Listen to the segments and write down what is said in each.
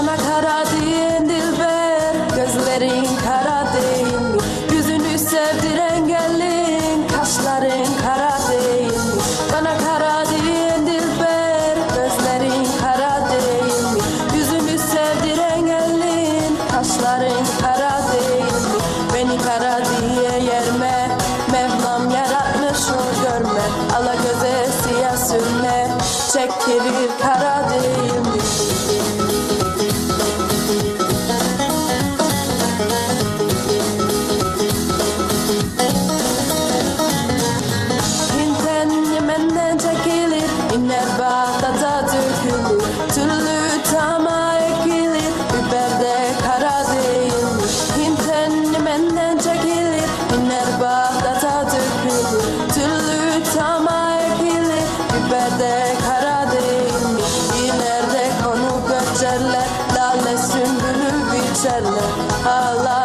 Bana kara diyen dilber Gözlerin kara değil Yüzünü sevdiren gelin. Kaşların kara değil Bana kara diyen dilber Gözlerin kara değil Yüzünü sevdiren gelin. Kaşların kara değil Beni kara diye yerme. Mevlam yaratmış o görme. Ala göze siyah sürme. Çektirir kara Günler Bağdat'a dökülür Türlü tama ekili Biber'de kara değil İleride konu göçerler Lale sümbülü biçerler. Ağlar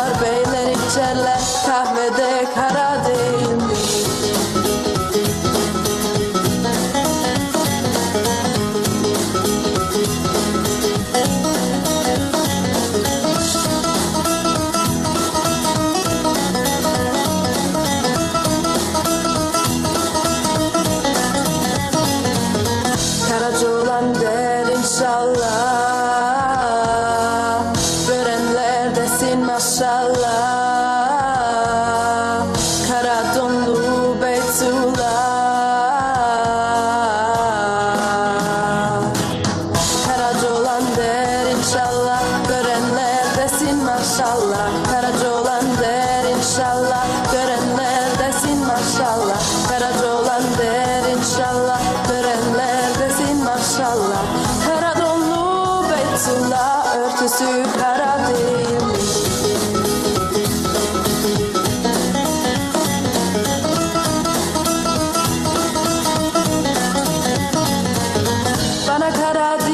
Sana tuğlan der inşallah. Verenler desin maşallah. Kara donlu Beytullah. Kara dolan der inşallah. Görenler desin maşallah. Kara Her dolu Beytullah örtüsü kara değilmiş Bana kara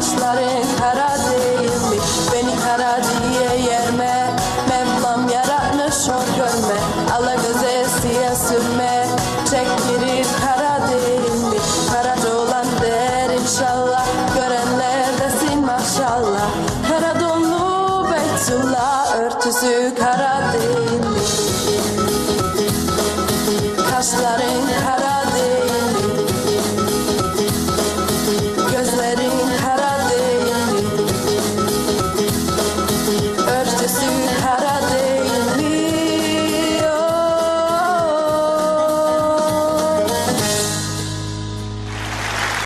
saçları kara değilmiş Beni kara diye yerme. Mevlam yaratmış o görme Ala göze siye sürme. Çek geri kara değilmiş Kara olan der inşallah. Görenler desin maşallah. Kara donlu Beytullah Örtüsü kara değil